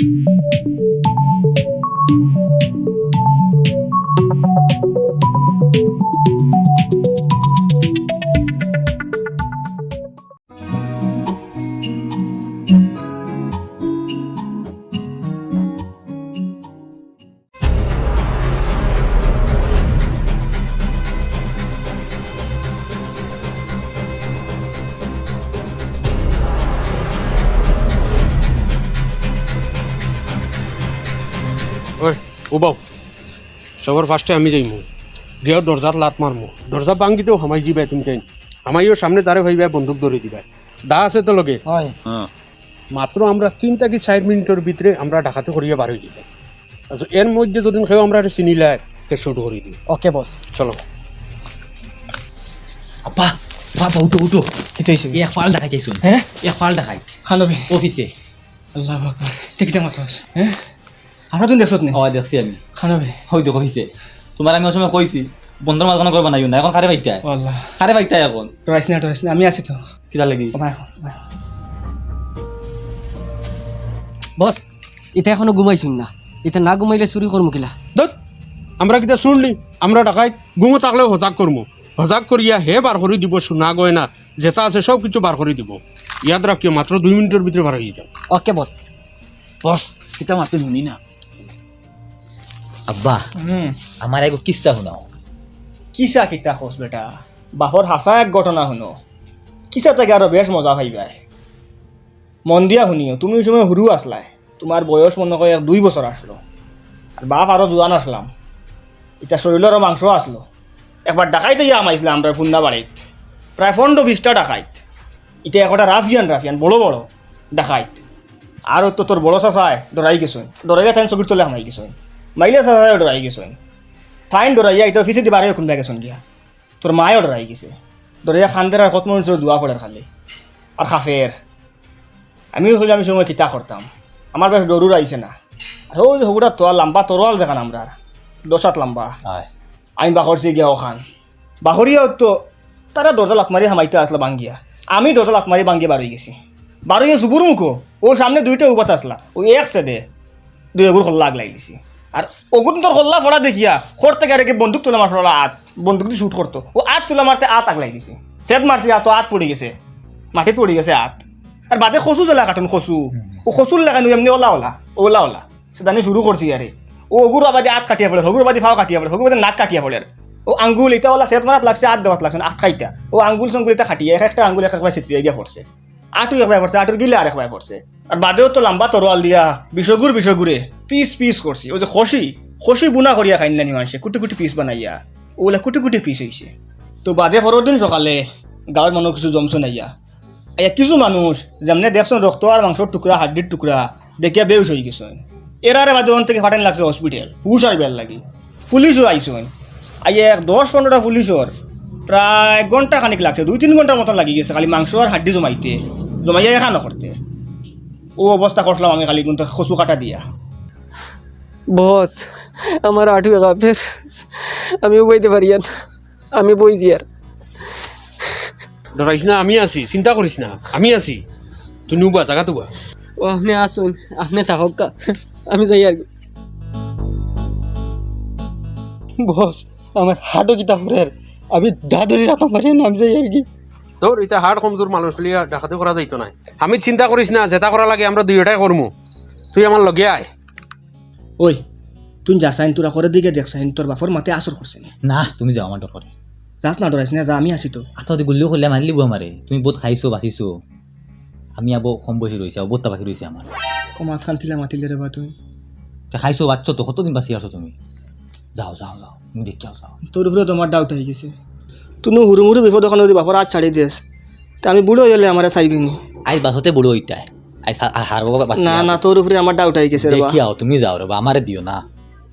ওই ওবাও সবার ফার্স্টে আমি যাইমু গিয়ে দরজার লাত মারমু দরজা ভাঙ্গিতেও হামাই যাবাই তুমি তাই হামাইও সামনে তারে ভাইবা বন্দুক ধরে দিবা দা আছে তো লগে? হয়। মাত্র আমরা তিন থেকে চার মিনিটের ভিতরে আমরা ডাকাতে করিয়া বার হয়ে যাবে আচ্ছা এর মধ্যে যদি কেউ আমরা চিনিলে তে শুরু করে দিই ওকে বস চলো। আপা বাবা উঠো উঠো। কেটে হয়েছে এক ফাল দেখাই চাইছুন হ্যাঁ এক ফাল দেখাই। খানবি। অফিসে আল্লাহ আকবার দেখিতে মাথা আছে। হ্যাঁ আসা তুমি দেখছত নি? দেখছি আমি। খানবি। দেখো অফিসে তোমার আমি ওই সময় কইছি বন্ধুর মাঝখানে করবা না না এখন কারে বাইতাই ও আল্লাহ কারে বাইতাই এখন। ডরাইস না ডরাইস না? আমি আছি তো। কিতা লাগি? বস এটা এখনও ঘুমাইছুন না। এটা না ঘুমাইলে চুরি করব কিলা? দত আমরা কিতা শুনলি? আমরা ডাকাই গুমো থাকলেও হজাক করমু হজাক করিয়া হে বার করে দিব সোনা গয়না যেটা আছে সব কিছু বার করে দিব। ইয়াদ রাখিও মাত্র দুই মিনিটের ভিতরে বার হয়ে যাও ওকে বস বস কিতা মারতে শুনি না। আব্বা আমার এগো কিস্সা শুনাও? কিসা কিতা খোঁজ বেটা? বাপর হাসা এক ঘটনা শুনো। কিসা থেকে আরও বেশ মজা পাইবাই মন দিয়া শুনিও তুমি ওই সময় সরু আসলাই তোমার বয়স মনে হয় এক দুই বছর আসলো আর বাপ আরও জোয়ান আসলাম এটা শরীরেরও মাংস আসলো একবার ডাকাইতে ইয়া আমাইছিলাম আমরা ফুন্না বাড়িত প্রায় পনেরো বিশটা ডাকাইত। এটা একটা রাফিয়ান রাফিয়ান বড় বড় ডাকাইত। আর তো তোর বড় চাচায় ডরাই গেছই ডরাইয়া তাই চকুর তলে হামাই গেছই মাইলে চাচায় ডরাই গেছই ফাইন ডরাইয়া এটা অফিসে দি বারে কোনবা গেছন গিয়া তোর মায়ও ডরাই গেছে ডরাইয়া খান্দের আর কত মানুষের দোয়া পড়ে খালি আর খাফের আমিও হলে আমি সময় কিতা করতাম আমার বেশ ডরুর আইছে না আর ওই হগুড়া তোয়া লম্বা তরোয়াল দেখান আমরা দশাত লম্বা আমি বাখরছি গিয়া ওখান বাখরিয়াও তো তারা দরজা লাখ মারি হামাইতে আসলা বাঙ্গিয়া আমি দরজা লাখ মারি বাঙ্গিয়া বার হয়ে গেছি বার হয়ে সুবুর মুখো ও সামনে দুইটা উপাত আসলা ও এক সাইডে দুই এগুর হল্লা আগ লাগিয়েছি আর ওগুন তোর হল্লা ফোড়া দেখিয়া আর কি বন্দুক তোলা মারতে আত। বন্দুক দিয়ে শুট করতো। ও আত তোলা মারতে আত আগ লাগিয়েছি সেট মারছি আত আত পড়ে গেছে। মাটি পড়ে গেছে আত। আর বাদে খসু জ্বলা কাটুন, খসু। ও খসুর লাগানো এমনি ওলা ওলা ওলা ওলা। সেদানি শুরু করছি আরে ও অগুর আবাদে আত কাটিয়া পড়ে হগুর বাদে ফাও কাটিয়া পড়ে হগুর বাদে নাক কাটিয়া পড়ে ও আঙ্গুল, এটা ওলা সেট মারাত লাগছে আট দেওয়াত লাগছে আট খাইটা ও আঙ্গুল সঙ্গুল এটা খাটিয়ে এক একটা আঙ্গুল এক একবার ছিটরিয়ে গিয়া পড়ছে। আটু একবার পড়ছে, আটুর গিলে আর একবার পড়ছে। আর বাদেও তো লম্বা তরোয়াল দিয়া বিষগুর বিষগুরে পিস পিস করছি। ওই যে খসি খসি বুনা করিয়া খাইন নানি মানুষে, কুটি কুটি পিস বানাইয়া। ওগুলা কুটি কুটি পিস হয়েছে তো বাদে পরের দিন সকালে গাঁৱৰ মানুহ কিছু জমছো নাইয়া এয়া কিছু মানুষ যেমনে দেখছোন রক্ত আর মাংসর টুকরা হাড্ডির টুকরা দেখিয়া বেউস হয়ে গেছেন। এরারে বাদে ওখান থেকে ফাটান লাগছে হসপিটাল হুশ আর বেল লাগি। পুলিশও আইসন আইয়া দশ পনেরোটা পুলিশর প্রায় ঘণ্টা খানিক লাগছে দুই তিন ঘণ্টার মতন লাগি গেছে খালি মাংস আর হাড্ডি জমাইতে। জমাইয়া এখানো করতে ও অবস্থা করলাম আমি খালি কিন্তু খসু কাটা দিয়া। বস আমার আটু ফের আমিও বইতে পারি না আমি বইছি আর ডরাইস না আমি আছি চিন্তা করিস না আমি আছি। তুই নুবা জায়গা তুবা ও আপনি আসুন আপনি থাকক আমি যাই আর কি। বস আমার হাটও কিতা ফুরের আমি দাদরি রাখতে পারি না আমি যাই আর কি। তোর এটা হাড় কমজোর মানুষ লিয়া ডাকাতে করা যাইতো না আমি চিন্তা করিস না যেটা করা লাগে আমরা দুইটাই করমু তুই আমার লগে আয়। ওই তুই যাসাইন তোরা করে দিকে দেখছাইন তোর বাপর মাতে আসর করছে না। তুমি যাও আমার দরকার যাস না ডরাইস না যা আমি আছি তো। আঠাতে গুলিও করলে মারি লিব আমারে তুমি বহুত খাইছো বাঁচিছো। আমি আবো কম বয়সী রয়েছে বহুত বাকি রয়েছে আমার ও মাত খান কিলা মাতিলে রে বা তুই তা খাইছো বাচ্চো তো কতদিন বাঁচি আছো তুমি। যাও যাও যাও তুমি দেখিয়াও যাও তোর উপরে তোমার ডাউট হয়ে গেছে। তুই হুরু মুরু বিপদ ওখানে যদি বাপর আজ ছাড়ি দিস তা আমি বুড়ো হয়ে গেলে আমার চাইবি নি। আজ বাসতে বুড়ো হারবো না না তোর উপরে আমার ডাউট হয়ে গেছে রে বা দেখিয়াও তুমি যাও রে আমারে দিও না।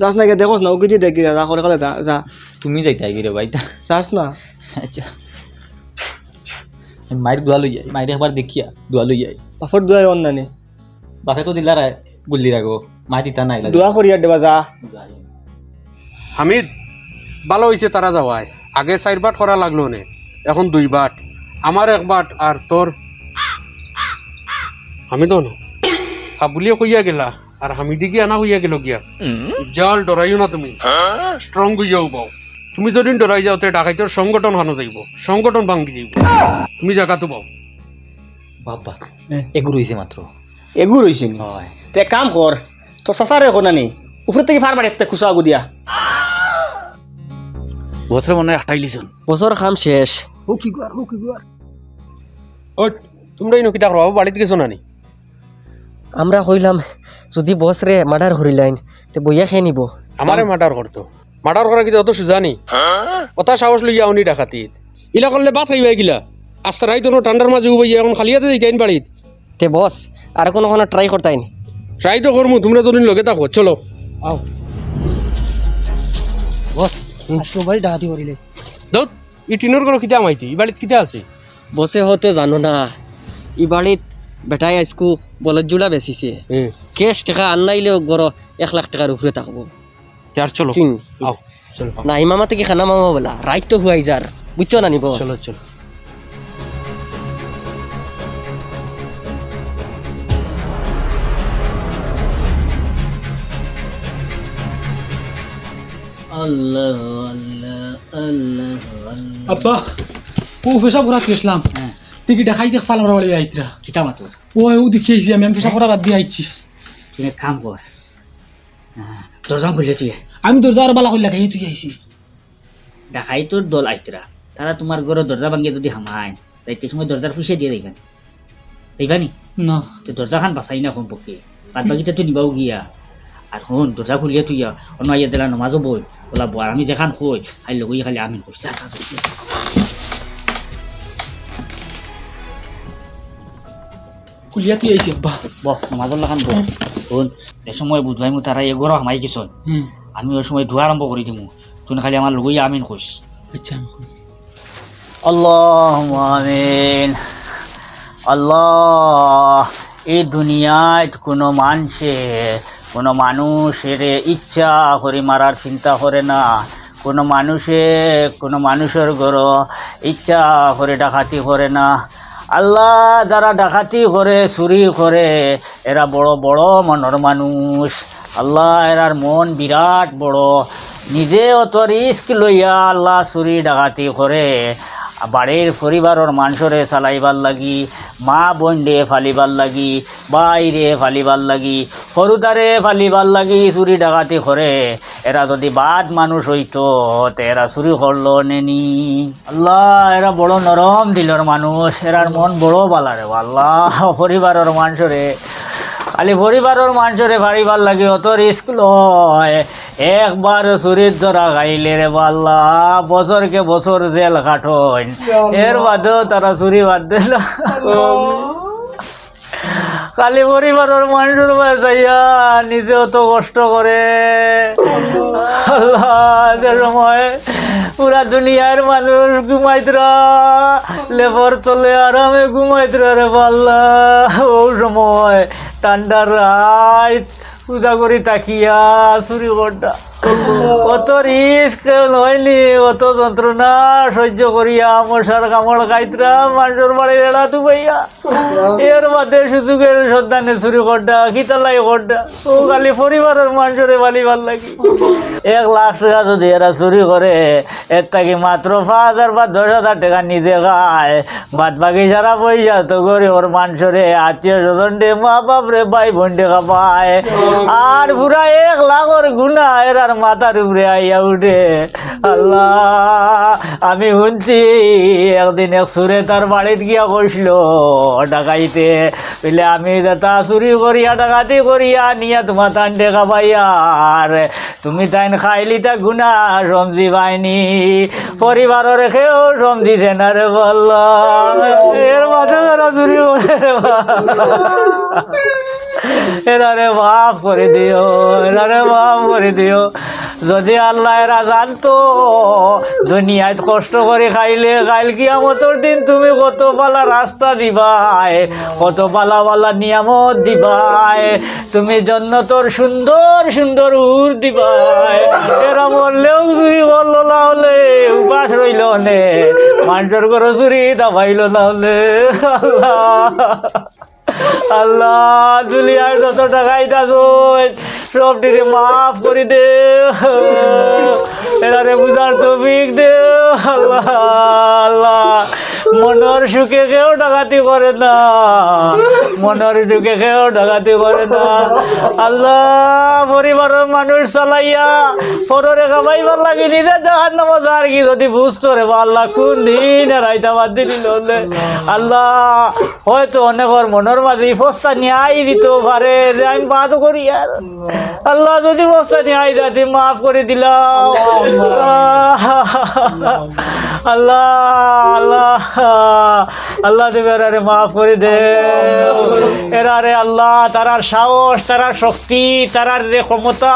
যাস না দেখোস না ওকে দিয়ে দেখি যা করে কালে যা যা। তুমি যাইতে আইবি রে বাইতা যাস না। আচ্ছা। মায়ের দোয়া লই যাই মায়ের একবার দেখিয়া দোয়া লই যাই বাপর দুয়াই অন্যানি বাপে তো দিলা রে গুল্লি রাখব মায় দিতা নাই। দোয়া করিয়া দেবা যা। হামিদ ভালো হয়েছে তারা যাওয়ায়। আগে চার বাট করা লাগল নে এখন দুই বাট আমার এক বাট আর তোর। আমি তো হাবুলিয়ে কইয়া গেলা আর হামিদি কি আনা হইয়া গেল গিয়া। জল ডরাইও না তুমি। স্ট্রং হইয়াও পাও তুমি যদি ডরাই যাও তে ডাকাইতর সংগঠন হানো যাইব সংগঠন ভাঙ্গি যাইব। তুমি জায়গাতো পাও বাবা এগুলো হয়েছে মাত্র। এগু রয়েছে নি। হয়। তে এক কাম কর তোর চাচারে এখন নানি উপরে থেকে ফার বাড়িতে খুশা আগু দিয়া। বছরে মনে হয় একটাই লিছন বছর কাম শেষ। ও কি গুয়ার ও কি গুয়ার? ও তোমরা এই নকিতা করবা বাড়িতে গেছো নানি? আমরা কইলাম যদি বস রে মার্ডার করিলাইন তে বইয়া খেয়ে নিব। আমারে মার্ডার করতো। মার্ডার করা কিন্তু অত সুজানি কথা সাহস লইয়া উনি ডাকাতি। ইলা করলে বাদ খাইবাই গিলা। আস্তে রাই তোর ঠান্ডার মাঝে উবাইয়া এখন খালিয়াতে যাইতেন বাড়িত। তে বস আর কোনো কোনো ট্রাই করতাইন ট্রাই তো করমু তোমরা দুদিন লগে থাকো চলো। আও। বস। আজকে বাড়ি ডাকাতি করিলে। দত ই টিনোর করো কিতা মাইতি? ই বাড়িত কিতা আছে? বসে হতে জানো না। ই বাড়িত বেটাই আজকু বলত জোড়া বেচিছে। কেশ টাকা আনাইলেও গড় এক লাখ টাকার উপরে থাকব। চার চলো। চিন। আও না ইমামা থেকে খানা মামা বলা। রাইত তো হুয়াই যার বুঝছ না নিব চলো চলো। চলো আব্বা ও পেশাব করা গেছিলাম টিকিট খাইতে ফালাম বাড়ি আইতরা। কিতা মাত্র ও ও দেখিয়েছি আমি আমি পেশাব করা বাদ দিয়ে আইছি তুই এক কাম কর। দরজাম খুললে তুই। আমি তো যার বালা করলে খাই তুই আইছি। ডাকাই তোর দল আইতরা। তারা তোমার ঘরের দরজা ভাঙিয়ে যদি হামায় তাইতে সময় দরজার পয়সা দিয়ে দিবেন তাইবানি না। তো দরজা খান বাঁচাই না কোন পক্ষে বাদ বাকিতে তুই নিবাও গিয়া। আর হন দরজা খুলিয়া তুই অন্য আইয়া দিলা নমাজও বই ওলা বল আমি যেখান কই খাই লগই খালি আমিন কই যা, যা, যা, যা। কুলিয়া তুই আইছি বহ নমাজর লাখান বহ। হন যে সময় বুঝবাই মো তারা হামাই হুম আমি ওই সময় ধোয়া আরম্ভ করে দিমু। তুই খালি আমার লগই আমিন কইস আচ্ছা আমি কই। আল্লাহ আমিন। আল্লাহ এই দুনিয়ায় কোনো মানুষে কোনো মানুষের ইচ্ছা করে মারার চিন্তা করে না। কোনো মানুষে, কোনো মানুষের ঘর ইচ্ছা করে ডাকাতি করে না। আল্লাহ যারা ডাকাতি করে, চুরি করে, এরা বড় বড় মনের মানুষ। আল্লাহ, এরার মন বিরাট বড়। নিজে অত রিস্ক লইয়া আল্লাহ চুরি, ডাকাতি করে। বাড়ির পরিবারের মানুষরে চালাইবার লাগি, মা বোনডে ফালিবার লাগি, বাইরে ফালিবার লাগি সৰুতাৰে ফালিবার লাগি, চুরি ডাকাতি করে। এরা যদি বাদ মানুষ হইতো, তে এরা চুরি করল নেনি। আল্লাহ, এরা বড় নরম দিলর মানুষ, এরার মন বড় বালা রে, আল্লাহ পরিবারের মানুষরে খালি পরিবারের মানুষরে ফাড়িবার লাগে, অত রিস্ক লয়। একবার চুরির ধরা খাইলে রে বাল্লা বছরকে বছর জেল কাটন এর বাদেও তারা চুরি বাদ দিল। খালি পরিবারের মানুষের বাঁচাইয়া নিজে অত কষ্ট করে। সময় পুরা দুনিয়ার মানুষ ঘুমাইতরা লেবর তলে আরামে ঘুমাইতরা রে পাল্লা ও সময় ঠান্ডার রাত পূজা করি তাকিয়া চুরি করটা কত রিস্ক নয়নি, অত যন্ত্রণা সহ্য করিয়া মশার কামড় খাইতরা মানুষের বাড়ি এড়া তু ভাইয়া এর বাদে সুযোগের সন্ধানে চুরি করটা খিতালাই করটা ও খালি পরিবারের মানুষের বালি ভালো লাগি। এক লাখ টাকা যদি এরা চুরি করে, এর থেকে মাত্র পাঁচ হাজার বা দশ হাজার টাকা নিজে খায়। বাদ বাকি সারা পয়সা তো গরিবর মানুষরে আত্মীয় স্বজন ডে মা বাপ রে ভাই বোন টাকা পায় আর পুরা এক লাখর গুণা এরার মাথার উপরে আইয়া উঠে, আল্লাহ, আমি শুনছি, একদিন এক সুরে তার বাড়িত গিয়া কইছিল ডাকাইতে। বলে, আমি তা চুরি করিয়া, ডাকাতি করিয়া নিয়া তোমার তান টেকা পাইয়া, আর তুমি তাইন খাইলি তা গুণা সমজি পাইনি। পরিবার রেখেও সমজিছে না রে বল এর মাঝে চুরি করে এরারে মাফ করে দিও এরারে মাফ করে দিও। যদি আল্লাহ এরা জানতো, দুনিয়ায় কষ্ট করে খাইলে খাইল কিয়ামতর দিন তুমি কত পালা রাস্তা দিবাই কত পালা পালা নিয়ামত দিবাই তুমি জন্নতর সুন্দর সুন্দর উর দিবাই এরা বললেও চুরি করল না হলে, উপাস রইল নে। মানুষের ঘরে চুরি দাবাইল না হলে, আল্লাহ। আল্লাহ দুলিয়ার যত টাকা এটা সব টিরে মাফ করি দে। এরারে বুঝার তো বিক দে। আল্লাহ আল্লাহ। মনের সুখে কেউ ডাকাতি করে না। মনের সুখে কেউ ডাকাতি করে না। আল্লাহ পরিবারের মানুষ চালাইয়া পরে খাবাইবার লাগি নিজে জাহান নামাজ আর কি যদি বুঝতো রে বা আল্লাহ কোন দিন রাইতা বাদ দিল আল্লাহ হয়তো অনেকর মনের মাঝে এই বস্তা নিয়াই দিত পারে যে আমি বাদ করি আর। আল্লাহ যদি বস্তা নিয়াই দিতে মাফ করে দিলাম আল্লাহ আল্লাহ। আল্লাহ দেবে এরারে মাফ করে দে। এরারে আল্লাহ তারার সাহস তারার শক্তি তারার রে ক্ষমতা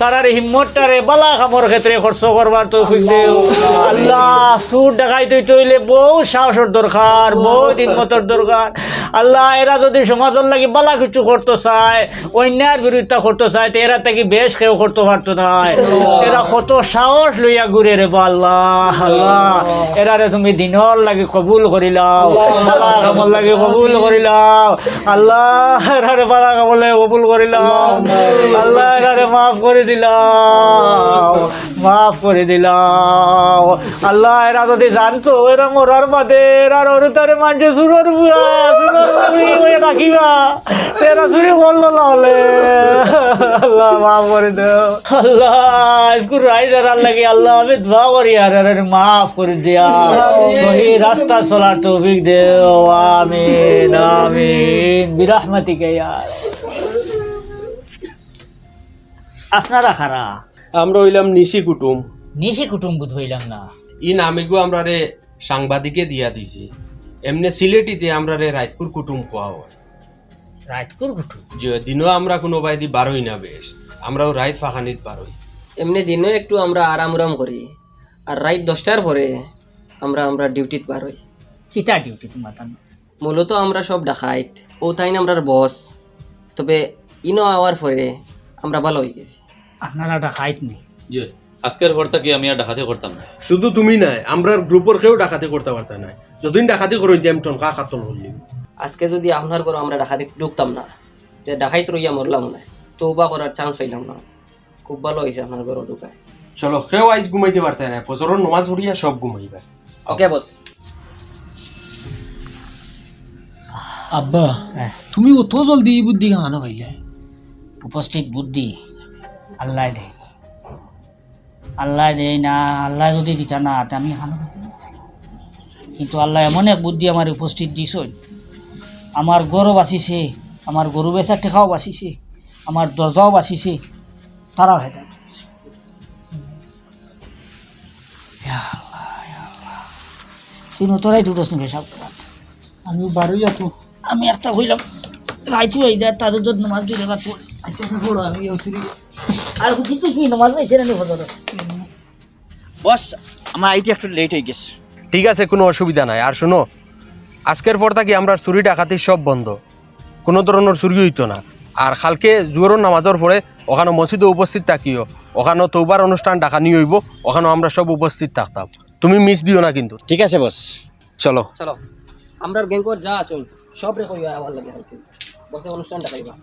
তারার হিম্মতটারে বালা কামর ক্ষেত্রে খরচ করবার তো দেও আল্লাহ। সুর দেখাই তুই তৈলে বহু সাহসের দরকার বহু হিম্মতের দরকার। আল্লাহ এরা যদি সমাজের লাগি বালা কিছু করতে চায় অন্যায়ের বিরুদ্ধে করতে চায় তো এরা তাকে বেশ কেউ করতে পারতো না। এরা কত সাহস লইয়া ঘুরে রে বা আল্লাহ। আল্লাহ। এরারে তুমি দিনর লাগি কবুল করিলাও বালা কামর লাগে কবুল করিলাও আল্লাহ রে বালা কামর লাগে কবুল করিলাও আল্লাহ রে মাফ করে দিলাও মাফ করে দিলাও আল্লাহ, এরা যদি জানতো, এরা মরার বাদে, এরা অরুতারে মানছে সুরর বুয়া, সুরর বুড়ি রাখিবা এরা চুরি করল না হলে আল্লাহ, মাফ করে দাও। আল্লাহ স্কুল রাইজার লাগে আল্লাহ, আমি দোয়া করি, আর মাফ করে দিয়া। সহি রাস্তা চলার তৌফিক দেও। আমিন আমিন। আপনারা খারা আমরা হইলাম নিশি কুটুম। নিশি কুটুম্ব হইলাম না। ই নামেগু আমরা রে সাংবাদিকে দিয়া দিছি। এমনি সিলেটিতে আমরা রে রায়পুর কুটুম কোয়া হয়। রাতকুর কুটুম? যে দিনও আমরা কোনো বাইদি বারোই না বেশ। আমরাও রাইত ফাঁকানিত বারোই। এমনি দিনও একটু আমরা আরাম উরাম করি। আর রাত দশটার পরে আমরা আমরা ডিউটিত বার হই কিতা ডিউটি তোমার মূলত আমরা সব ডাকাইত। ও তাই না আমরার বস। তবে ইনো আওয়ার পরে আমরা ভালো হয়ে গেছি। আপনারা ডাকাইত নি ইয়ে আজকের পর থেকে আমি আর ডাকাতি করতাম না? শুধু তুমি নাই আমরার গ্রুপের কেউ ডাকাতি করতে পারতা নাই যদিন ডাকাতি করুন যে আমি টনকা কাতল হলিম আজকে যদি আপনার ঘর আমরা ডাকাতি ঢুকতাম না যে ডাকাইত রইয়া মরলাম না তৌবা করার চান্স পাইলাম না। খুব ভালো হয়েছে আপনার ঘর ঢুকায়। চলো কেউ আইজ ঘুমাইতে পারতে না ফজরের নমাজ পড়িয়া সব ঘুমাইবা। ওকে বস আব্বা তুমি অত জলদি বুদ্ধি কামানো পাইলে উপস্থিত বুদ্ধি। আল্লাহ দে আল্লাহ দেয় না আল্লাহ যদি দিতা না তা আমি এখানে কিন্তু আল্লাহ এমন এক বুদ্ধি আমার উপস্থিত দিছ আমার গরু বাঁচিছে আমার গরু বেচার টেকাও বাঁচিছে আমার দরজাও বাঁচিছে তারাও আল্লাহ, তুই নতরাই পেশাব আমি বারোই তো আমি একটা হইলাম রাইতু এই দেয় তাদের জন্য নামাজ দুই টাকা আচ্ছা আমি আর কিন্তু কি নামাজ নাই জেনে নেব বস আমার আইতে একটু লেট হয়ে গেছে। ঠিক আছে কোনো অসুবিধা নাই। আর শোনো আজকের পর থাকি আমরা চুরি ডাকাতি সব বন্ধ। কোনো ধরনের চুরি হইতো না। আর কালকে জোরের নামাজের পরে ওখানে মসজিদে উপস্থিত থাকিও। ওখানে তোবার অনুষ্ঠান ডাকানি হইব ওখানে আমরা সব উপস্থিত থাকতাম। তুমি মিস দিও না কিন্তু। ঠিক আছে বস। চলো। চলো। আমরা গ্যাংকর যা আছো সব লাগে। বসে অনুষ্ঠান ডাকাইবা